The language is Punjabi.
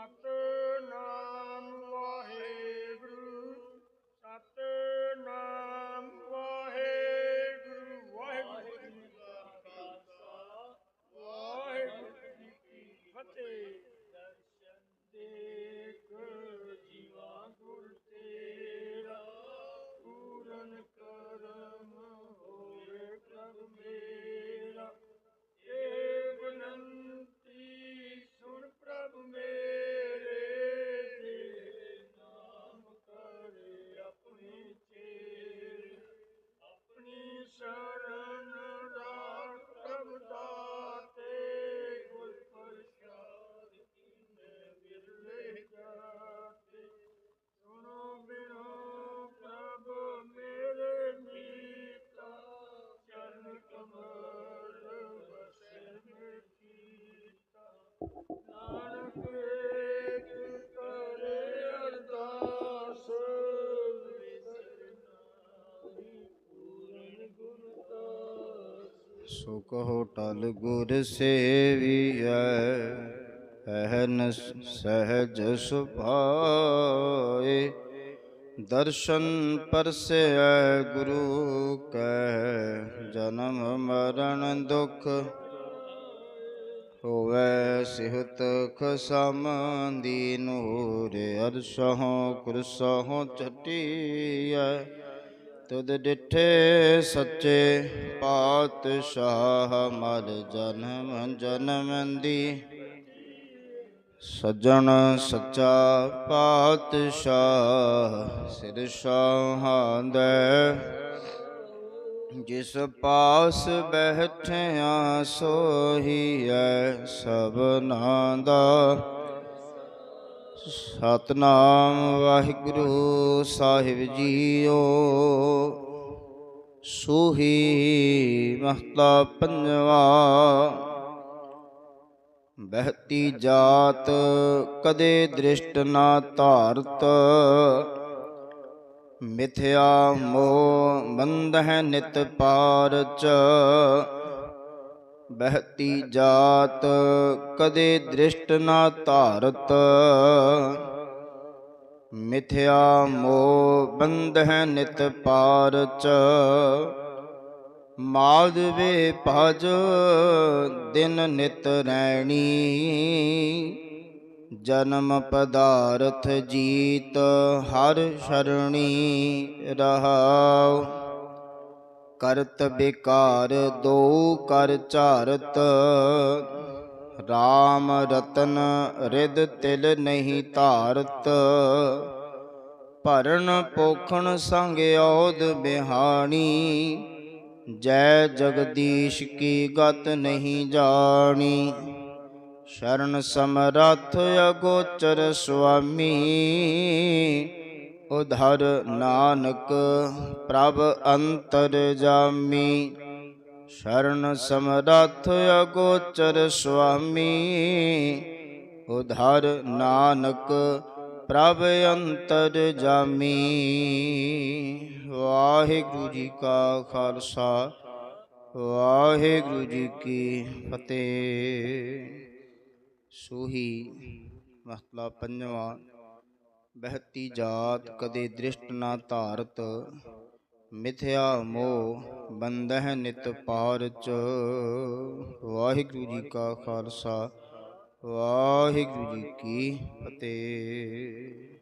doctor, no. ਸੋ ਕਹੋ ਟਲ ਗੁਰ ਸੇਵੀਐ ਅਹਨ ਸਹਜ ਸੁਭਾਏ। ਦਰਸ਼ਨ ਪਰਸੈ ਗੁਰੂ ਕੈ, ਜਨਮ ਮਰਨ ਦੁਖ ਹੋਵੈ ਸਿਹਤ ਖਸਮ ਦੀ ਨੂਰ ਅਰਸ਼ਹੋਂ ਕੁਰਸਹੁ ਚਟੀਐ। ਤੁਧ ਡਿਠੇ ਸੱਚੇ ਪਾਤਸ਼ਾਹ ਮਰ ਜਨਮ ਜਨਮ ਦੀ। ਸੱਜਣ ਸੱਚਾ ਪਾਤਸ਼ਾਹ, ਸਿਰ ਸਹਾੰਦੈ ਜਿਸ ਪਾਸ ਬੈਠਿਆ ਸੋਹੀਐ ਸਭਨਾ ਦਾ। ਸਤਨਾਮ ਵਾਹਿਗੁਰੂ ਸਾਹਿਬ ਜੀਓ। ਸੂਹੀ ਮਹਤਾ ਪੰਜਵਾ। ਬਹਤੀ ਜਾਤ ਕਦੇ ਦ੍ਰਿਸ਼ਟ ਨਾ ਧਾਰਤ। ਮਿਥਿਆ ਮੋਹ ਬੰਧ ਹੈ ਨਿਤ ਚ ਬਹਤੀ ਜਾਤ ਕਦੇ ਦ੍ਰਿਸ਼ਟ ਨਾ ਧਾਰਤ। ਮਿਥਿਆ ਮੋਹ ਬੰਧ ਹੈ ਨਿਤ ਚ ਮਾਲਵੇ ਭਜ ਦਿਨ ਨਿਤ ਰੈਣੀ। ਜਨਮ ਪਦਾਰਥ ਜੀਤ, ਹਰ ਸ਼ਰਣੀ ਰਹਾਉ। ਕਰਤ ਬਿਕਾਰ, ਦੋ ਕਰ ਚਾਰਤ RAM ਰਤਨ ਰਿਦ ਤਿਲ ਨਹੀਂ ਧਾਰਤ। ਭਰਨ ਪੋਖਣ ਸੰਗ ਔਦ ਬਿਹਾਣੀ, ਜੈ ਜਗਦੀਸ਼ ਕੀ ਗਤ ਨਹੀਂ ਜਾਣੀ। ਸ਼ਰਨ ਸਮਰੱਥ ਅਗੋਚਰ ਸੁਆਮੀ, ਉਧਰ ਨਾਨਕ ਪ੍ਰਭ ਅੰਤਰ ਜਾਮੀ। ਸ਼ਰਨ ਸਮਰੱਥ ਅਗੋਚਰ ਸੁਆਮੀ, ਉਧਰ ਨਾਨਕ ਪ੍ਰਭ ਅੰਤਰ ਜਾਮੀ। ਵਾਹਿਗੁਰੂ ਜੀ ਕਾ ਖਾਲਸਾ, ਵਾਹਿਗੁਰੂ ਜੀ ਕੀ ਫਤਿਹ। ਸੂਹੀ ਮਹਲਾ ਪੰਜਵਾਂ, ਬਹਤੀ ਜਾਤ ਕਦੇ ਦ੍ਰਿਸ਼ਟ ਨਾ ਧਾਰਤ, ਮਿਥਿਆ ਮੋਹ ਬੰਧਹ ਨਿਤ ਪਾਰਚ। ਵਾਹਿਗੁਰੂ ਜੀ ਕਾ ਖਾਲਸਾ, ਵਾਹਿਗੁਰੂ ਜੀ ਕੀ ਫਤਿਹ।